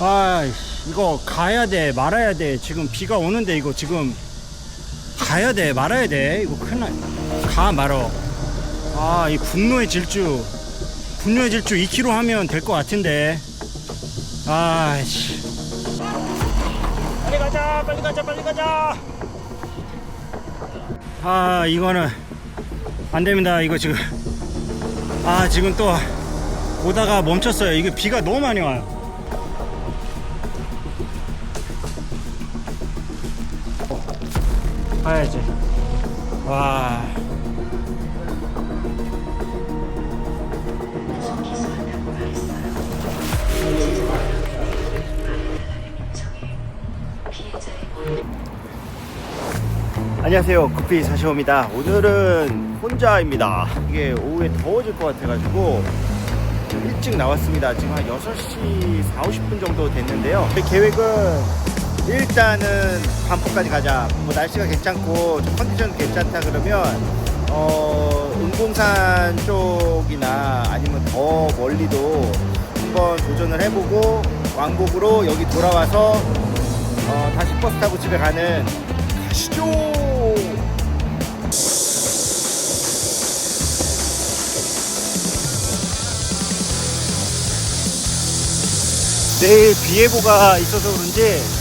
아 이거 가야 돼 말아야 돼. 지금 비가 오는데 이거 지금 가야 돼 말아야 돼. 이거 큰일 나가 말어. 아 이 분노의 질주. 분노의 질주 2kg 하면 될 것 같은데. 아씨. 빨리 가자 빨리 가자 빨리 가자. 아 이거는 안 됩니다. 이거 지금. 아 지금 또 오다가 멈췄어요. 이게 비가 너무 많이 와요 가야지. 와. 안녕하세요. 커피 사시오입니다. 오늘은 혼자입니다. 이게 오후에 더워질 것 같아가지고 일찍 나왔습니다. 지금 한 6시 4, 50분 정도 됐는데요. 제 계획은 일단은 반포까지 가자 뭐 날씨가 괜찮고 좀 컨디션 괜찮다 그러면 어 은공산 쪽이나 아니면 더 멀리도 한번 도전을 해보고 왕복으로 여기 돌아와서 어, 다시 버스 타고 집에 가는 가시죠. 내일 비 예보가 있어서 그런지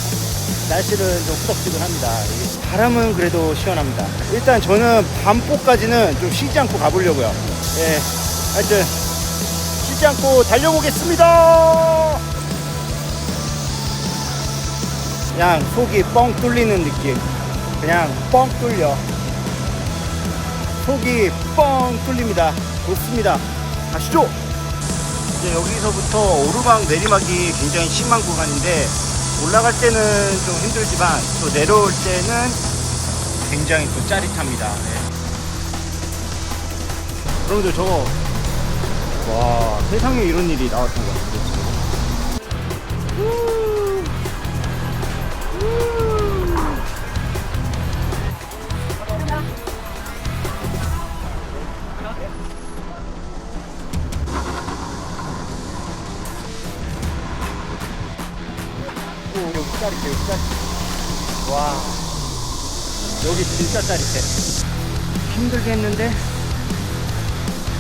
날씨는 좀 후덥지근합니다. 이 바람은 그래도 시원합니다. 일단 저는 반포까지는 좀 쉬지 않고 가보려고요. 예, 하여튼 쉬지 않고 달려보겠습니다. 그냥 속이 뻥 뚫리는 느낌. 그냥 뻥 뚫려. 속이 뻥 뚫립니다. 좋습니다. 가시죠. 이제 여기서부터 오르막 내리막이 굉장히 심한 구간인데 올라갈 때는 좀 힘들지만 또 내려올 때는 굉장히 또 짜릿합니다. 네. 여러분들 저거 와 세상에 이런 일이 나왔던 것 같아요. 짜릿해, 여기 짜릿해. 와, 여기 진짜 짜릿해. 힘들게 했는데,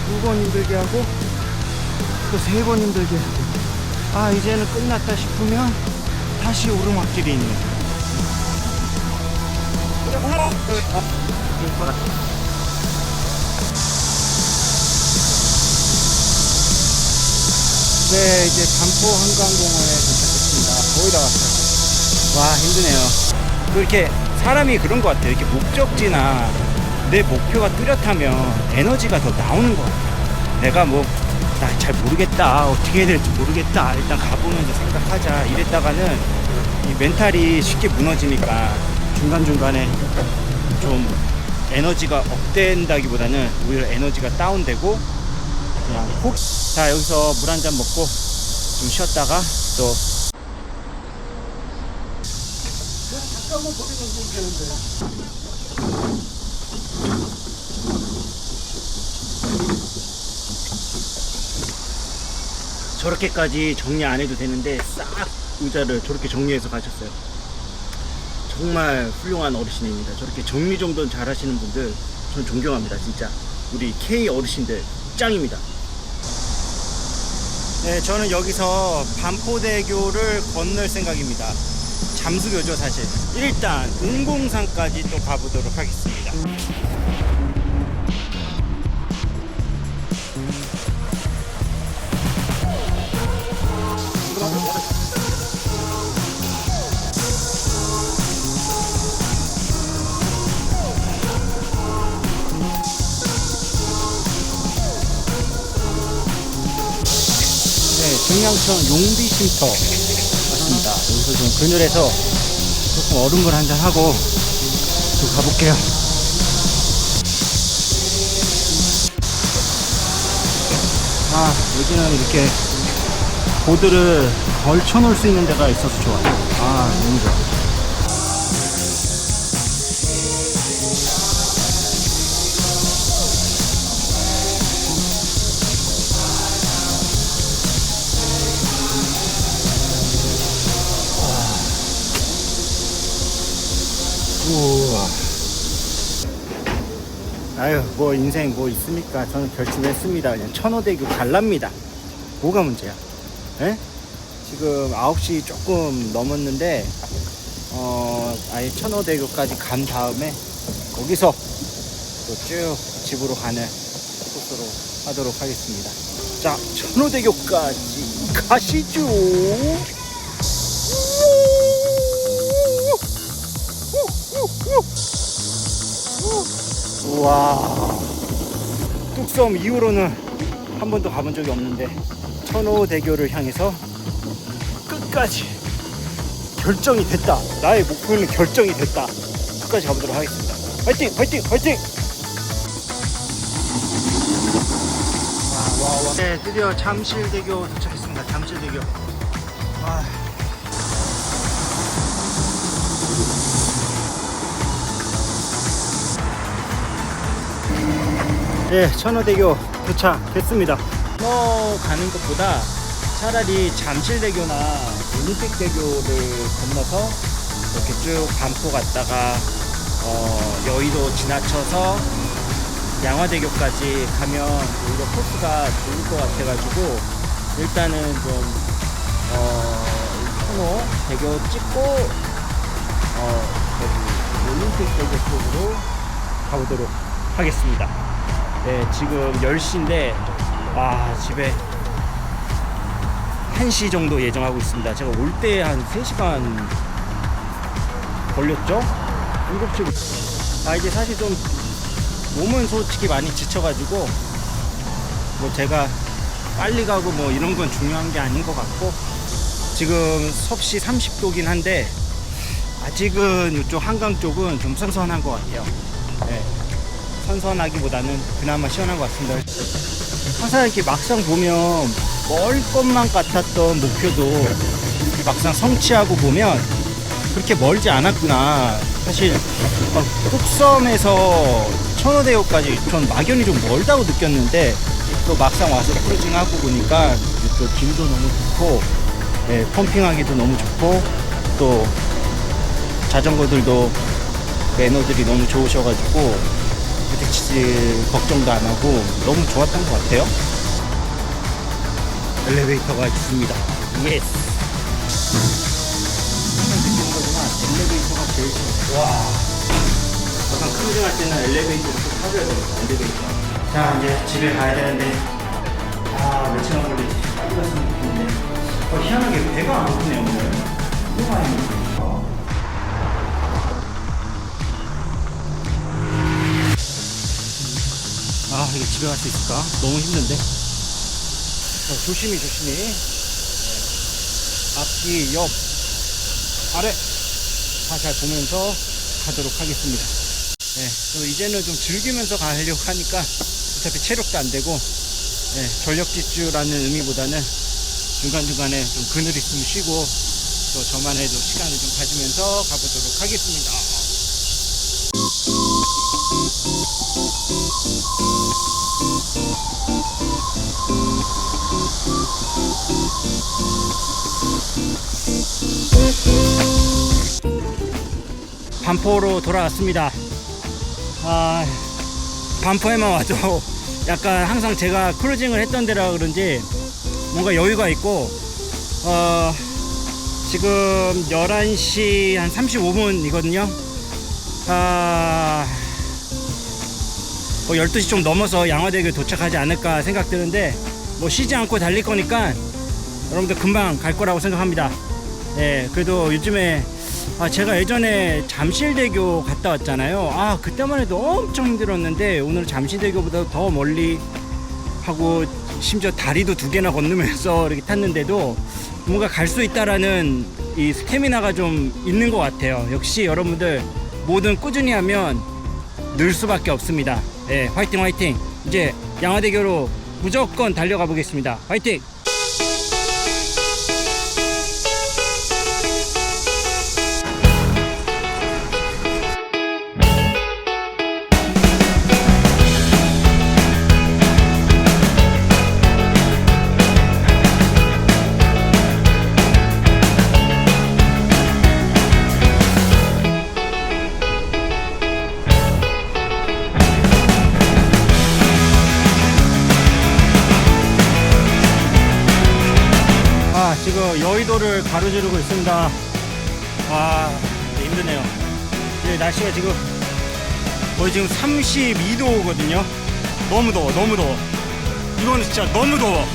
두 번 힘들게 하고, 또 세 번 힘들게 하고. 아, 이제는 끝났다 싶으면, 다시 오르막길이 있네. 네, 이제 반포 한강공원에 도착했습니다. 거의 다 왔어요. 와, 힘드네요. 또 이렇게 사람이 그런 것 같아요. 이렇게 목적지나 내 목표가 뚜렷하면 에너지가 더 나오는 것 같아요. 내가 뭐, 나 잘 모르겠다. 어떻게 해야 될지 모르겠다. 일단 가보면서 생각하자. 이랬다가는 이 멘탈이 쉽게 무너지니까 중간중간에 좀 에너지가 업된다기보다는 오히려 에너지가 다운되고 그냥 혹. 자 여기서 물 한 잔 먹고 좀 쉬었다가 또 저렇게까지 정리 안 해도 되는데 싹 의자를 저렇게 정리해서 가셨어요. 정말 훌륭한 어르신입니다. 저렇게 정리 정도는 잘 하시는 분들 전 존경합니다. 진짜 우리 K 어르신들 짱입니다. 네, 저는 여기서 반포대교를 건널 생각입니다. 잠수교죠, 사실. 일단 은공산까지 또 가보도록 하겠습니다. 네, 중량천 용비 쉼터 왔습니다. 여기서 좀 그늘에서 조금 얼음물 한잔 하고 또 가볼게요. 아, 여기는 이렇게 보드를 걸쳐 놓을 수 있는 데가 있어서 좋아요. 아, 너무 좋아. 아유 뭐 인생 뭐 있습니까? 저는 결심했습니다. 그냥 천호대교 갈랍니다. 뭐가 문제야? 에? 지금 9시 조금 넘었는데 어 아예 천호대교까지 간 다음에 거기서 또 쭉 집으로 가는 코스로 하도록 하겠습니다. 자 천호대교까지 가시죠 우와. 뚝섬 이후로는 한 번도 가본 적이 없는데 천호대교를 향해서 끝까지 결정이 됐다. 나의 목표는 결정이 됐다. 끝까지 가보도록 하겠습니다. 화이팅! 화이팅! 화이팅! 와 와 와. 네 드디어 잠실대교 도착했습니다. 잠실대교. 와 네, 천호대교 도착했습니다. 넘어가는 것보다 차라리 잠실대교나 올림픽대교를 건너서 이렇게 쭉 반포 갔다가 어, 여의도 지나쳐서 양화대교까지 가면 오히려 코스가 좋을 것 같아가지고 일단은 좀 어, 천호 대교 찍고 어, 올림픽대교 쪽으로 가보도록 하겠습니다. 네, 지금 10시인데, 와, 집에 1시 정도 예정하고 있습니다. 제가 올 때 한 3시간 걸렸죠? 7시. 아, 이제 사실 좀 몸은 솔직히 많이 지쳐가지고, 뭐 제가 빨리 가고 뭐 이런 건 중요한 게 아닌 것 같고, 지금 섭씨 30도긴 한데, 아직은 이쪽 한강 쪽은 좀 선선한 것 같아요. 네. 선선하기보다는 그나마 시원한 것 같습니다. 항상 이렇게 막상 보면 멀 것만 같았던 목표도 막상 성취하고 보면 그렇게 멀지 않았구나. 사실 막 뚝섬에서 천호대교까지 전 막연히 좀 멀다고 느꼈는데 또 막상 와서 크루징하고 보니까 또 길도 너무 좋고 예, 펌핑하기도 너무 좋고 또 자전거들도 매너들이 너무 좋으셔가지고 부딪히지 걱정도 안 하고 너무 좋았던 것 같아요. 엘리베이터가 있습니다. 예스. 엘리베이터가 제일 싫어. 와. 약간 크루징 할 때는 엘리베이터를 꼭 타줘야 됩니다. 엘리베이터. 자, 이제 집에 가야 되는데, 아, 며칠 안 걸리지. 빨리 갔으면 좋겠는데. 어, 희한하게 배가 안 고프네요, 오늘. 너무 많이 먹으니 이게 집에 갈 수 있을까? 너무 힘든데? 자, 조심히 조심히. 네. 앞뒤 옆 아래. 다 잘 보면서 가도록 하겠습니다. 네, 그리고 이제는 좀 즐기면서 가려고 하니까 어차피 체력도 안 되고 네, 전력 질주라는 의미보다는 중간중간에 좀 그늘 있으면 쉬고 또 저만의 또 시간을 좀 가지면서 가보도록 하겠습니다 반포로 돌아왔습니다. 아, 반포에만 와도 약간 항상 제가 크루징을 했던 데라 그런지 뭔가 여유가 있고, 어, 지금 11시 한 35분이거든요. 아, 뭐 12시 좀 넘어서 양화대교 도착하지 않을까 생각되는데, 뭐 쉬지 않고 달릴 거니까 여러분들 금방 갈 거라고 생각합니다. 예, 그래도 요즘에 아, 제가 예전에 잠실대교 갔다 왔잖아요. 아, 그때만 해도 엄청 힘들었는데 오늘 잠실대교보다 더 멀리 하고 심지어 다리도 두 개나 건너면서 이렇게 탔는데도 뭔가 갈 수 있다라는 이 스태미나가 좀 있는 것 같아요. 역시 여러분들 뭐든 꾸준히 하면 늘 수밖에 없습니다. 예, 화이팅 화이팅. 이제 양화대교로 무조건 달려가 보겠습니다. 화이팅! 여의도를 가로지르고 있습니다. 와, 힘드네요. 이 날씨가 지금 거의 지금 32도거든요. 너무 더워, 너무 더워. 이거는 진짜 너무 더워.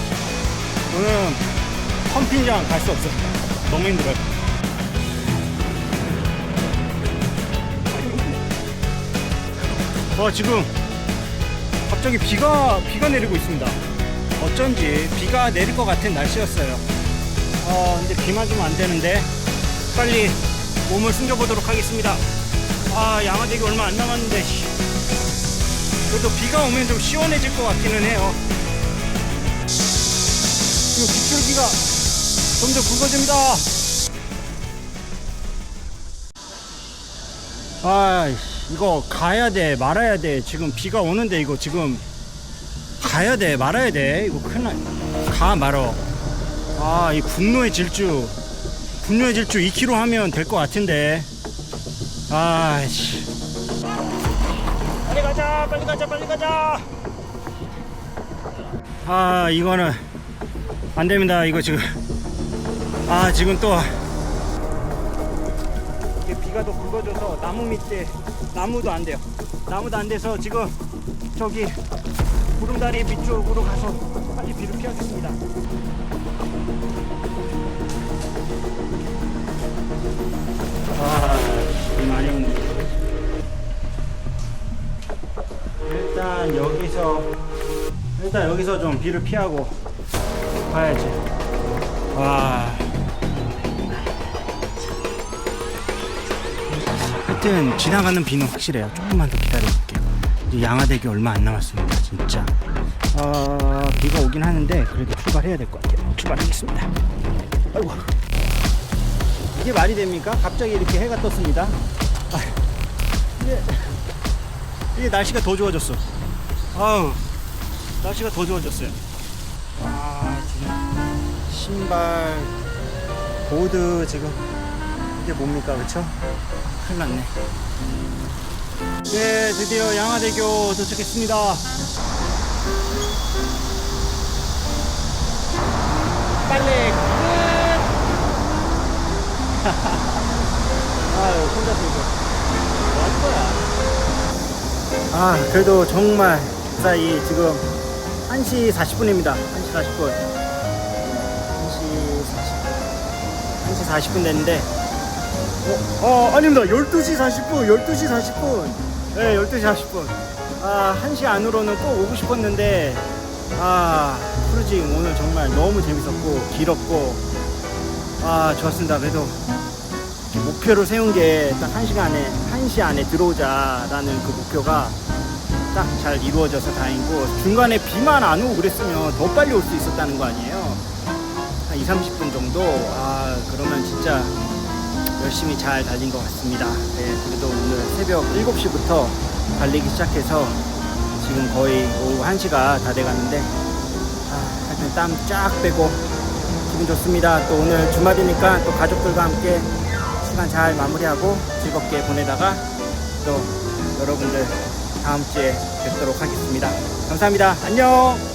저는 펌핑장 갈 수 없어. 너무 힘들어요. 와, 지금 갑자기 비가, 비가 내리고 있습니다. 어쩐지 비가 내릴 것 같은 날씨였어요. 어, 근데 비 맞으면 안 되는데 빨리 몸을 숨겨보도록 하겠습니다. 아, 양화대교 얼마 안 남았는데, 씨. 그래도 비가 오면 좀 시원해질 것 같기는 해요. 지금 빗줄기가 점점 굵어집니다. 아, 이거 가야 돼, 말아야 돼. 지금 비가 오는데 이거 지금 가야 돼, 말아야 돼. 이거 큰일 나. 가 말어. 아, 이 분노의 질주. 분노의 질주 2kg 하면 될 것 같은데. 아씨. 빨리 가자, 빨리 가자, 빨리 가자. 아, 이거는 안 됩니다. 이거 지금. 아, 지금 또. 이게 비가 더 굵어져서 나무 밑에 나무도 안 돼요. 나무도 안 돼서 지금 저기 구름다리 밑쪽으로 가서 빨리 비를 피하겠습니다. 아, 비 많이 오네. 일단 여기서 일단 여기서 좀 비를 피하고 가야지. 와. 하여튼 지나가는 비는 확실해요. 조금만 더 기다려볼게요. 이제 양화대교 얼마 안 남았습니다. 진짜. 어, 비가 오긴 하는데 그래도 출발해야 될 것 같아요. 출발하겠습니다. 아이고. 이게 말이 됩니까? 갑자기 이렇게 해가 떴습니다. 아, 이게, 이게 날씨가 더 좋아졌어. 아우, 날씨가 더 좋아졌어요. 아, 지금 신발, 보드 지금 이게 뭡니까, 그쵸? 큰일 났네. 네, 드디어 양화대교 도착했습니다. 빨리 끝! 아유, 혼자서 이거. 뭐할 거야? 아, 그래도 정말, 사이 지금 1시 40분입니다. 1시 40분. 1시 40분. 1시 40분 됐는데, 어, 어, 아닙니다. 12시 40분, 12시 40분. 네, 12시 40분. 아, 1시 안으로는 꼭 오고 싶었는데, 아, 크루징 오늘 정말 너무 재밌었고, 길었고, 아, 좋았습니다. 그래도 목표를 세운 게 딱 1시간에, 1시 안에 들어오자라는 그 목표가 딱 잘 이루어져서 다행이고, 중간에 비만 안 오고 그랬으면 더 빨리 올 수 있었다는 거 아니에요? 한 2, 30분 정도? 아, 그러면 진짜 열심히 잘 달린 것 같습니다. 네, 그래도 오늘 새벽 7시부터 달리기 시작해서 지금 거의 오후 1시가 다 돼가는데 아, 하여튼 땀 쫙 빼고 기분 좋습니다. 또 오늘 주말이니까 또 가족들과 함께 시간 잘 마무리하고 즐겁게 보내다가 또 여러분들 다음 주에 뵙도록 하겠습니다. 감사합니다. 안녕!